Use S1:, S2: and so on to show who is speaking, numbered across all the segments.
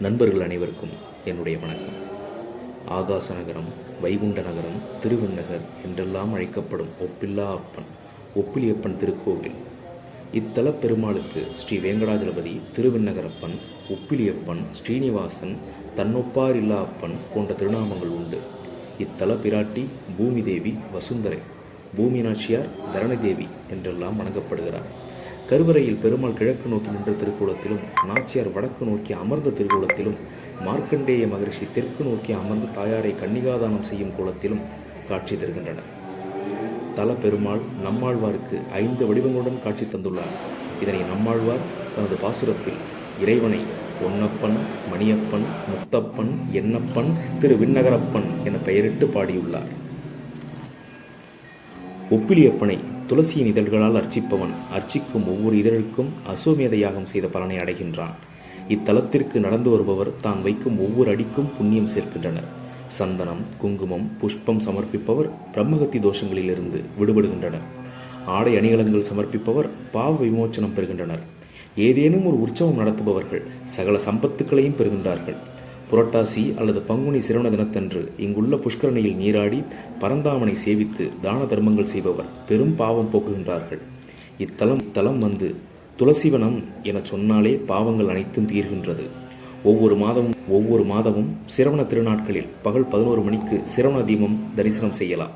S1: நண்பர்கள் அனைவருக்கும் என்னுடைய வணக்கம். ஆகாச நகரம் வைகுண்ட நகரம் திருவிண்ணகர் என்றெல்லாம் அழைக்கப்படும் ஒப்பில்லா அப்பன் ஒப்பிலியப்பன் திருக்கோவில். இத்தல பெருமாளுக்கு ஸ்ரீ வேங்கடாஜலபதி திருவெண்ணகரப்பன் ஒப்பிலியப்பன் ஸ்ரீனிவாசன் தன்னொப்பார் இல்லா அப்பன் போன்ற திருநாமங்கள் உண்டு. இத்தல பிராட்டி பூமி தேவி வசுந்தரை பூமி நாச்சியார் தரணதேவி என்றெல்லாம் வணங்கப்படுகிறார். கருவறையில் பெருமாள் கிழக்கு நோக்கி நின்ற திருக்குளத்திலும் நாச்சியார் வடக்கு நோக்கி அமர்ந்த திருக்கூலத்திலும் மார்க்கண்டேய மகரிஷி தெற்கு நோக்கி அமர்ந்து தாயாரை கன்னிகாதானம் செய்யும் கோலத்திலும் காட்சி தருகின்றனர் தல பெருமாள் நம்மாழ்வாருக்கு ஐந்து வடிவங்களுடன் காட்சி தந்துள்ளார். இதனை நம்மாழ்வார் தனது பாசுரத்தில் இறைவனை பொன்னப்பன் மணியப்பன் முத்தப்பன் எண்ணப்பன் திரு விண்ணகரப்பன் என பெயரிட்டு பாடியுள்ளார். ஒப்பிலியப்பனை துளசியின் இதழ்களால் அர்ச்சிப்பவன். அர்ச்சிக்கும் ஒவ்வொரு இதழுக்கும் அசோமேத யாகம் செய்த பலனை அடைகின்றான். இத்தலத்திற்கு நடந்து வருபவர் தான் வைக்கும் ஒவ்வொரு அடிக்கும் புண்ணியம் சேர்க்கின்றனர். சந்தனம் குங்குமம் புஷ்பம் சமர்ப்பிப்பவர் பிரம்மகத்தி தோஷங்களிலிருந்து விடுபடுகின்றனர். ஆடை அணிகலன்கள் சமர்ப்பிப்பவர் பாவ விமோச்சனம் பெறுகின்றனர். ஏதேனும் ஒரு உற்சவம் நடத்துபவர்கள் சகல சம்பத்துக்களையும் பெறுகின்றார்கள். புரட்டாசி அல்லது பங்குனி சிரவண தினத்தன்று இங்குள்ள புஷ்கரணியில் நீராடி பரந்தாமனை சேவித்து தான தர்மங்கள் செய்பவர் பெரும் பாவம் போக்குகின்றார்கள். இத்தலம் தலம் வந்து துளசிவனம் என சொன்னாலே பாவங்கள் அனைத்தும் தீர்கின்றது. ஒவ்வொரு மாதமும் ஒவ்வொரு மாதமும் சிரவண திருநாட்களில் பகல் பதினோரு மணிக்கு சிரவண தீபம் தரிசனம் செய்யலாம்.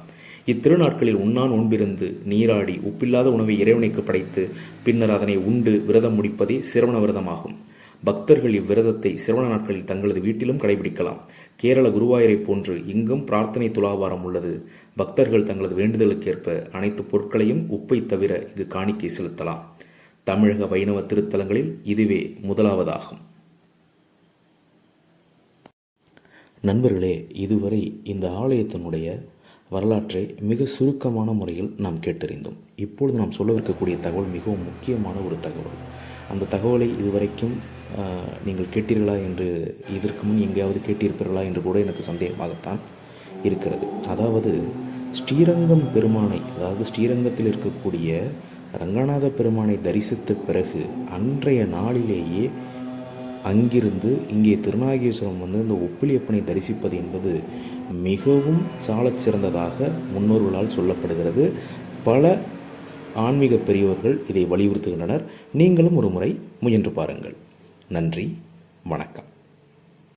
S1: இத்திருநாட்களில் உண்ணான் உண்பிருந்து நீராடி உப்பில்லாத உணவை இறைவனுக்கு படைத்து பின்னர் அதனை உண்டு விரதம் முடிப்பதே சிரவண விரதமாகும். பக்தர்கள் இவ்விரதத்தை சிரவண நாட்களில் தங்களது வீட்டிலும் கடைபிடிக்கலாம். கேரள குருவாயூரை போன்று இங்கும் பிரார்த்தனை துலாவாரம் உள்ளது. பக்தர்கள் தங்களது வேண்டுதலுக்கேற்ப அனைத்து பொருட்களையும் உப்பை தவிர இங்கு காணிக்கை செலுத்தலாம். தமிழக வைணவ திருத்தலங்களில் இதுவே முதலாவதாகும். நண்பர்களே இதுவரை இந்த ஆலயத்தினுடைய வரலாற்றை மிக சுருக்கமான முறையில் நாம் கேட்டறிந்தோம். இப்பொழுது நாம் சொல்லவிருக்கக்கூடிய தகவல் மிகவும் முக்கியமான ஒரு தகவல். அந்த தகவலை இதுவரைக்கும் நீங்கள் கேட்டீர்களா என்று இதற்கு முன் எங்கேயாவது கேட்டிருப்பீர்களா என்று கூட எனக்கு சந்தேகமாகத்தான் இருக்கிறது. அதாவது ஸ்ரீரங்கம் பெருமானை அதாவது ஸ்ரீரங்கத்தில் இருக்கக்கூடிய ரங்கநாத பெருமானை தரிசித்த பிறகு அன்றைய நாளிலேயே அங்கிருந்து இங்கே திருநாகேஸ்வரம் வந்து இந்த ஒப்பிலியப்பனை தரிசிப்பது என்பது மிகவும் சாலச் சிறந்ததாக முன்னோர்களால் சொல்லப்படுகிறது. பல ஆன்மீக பெரியவர்கள் இதை வலியுறுத்துகின்றனர். நீங்களும் ஒரு முறை முயன்று பாருங்கள். நன்றி வணக்கம்.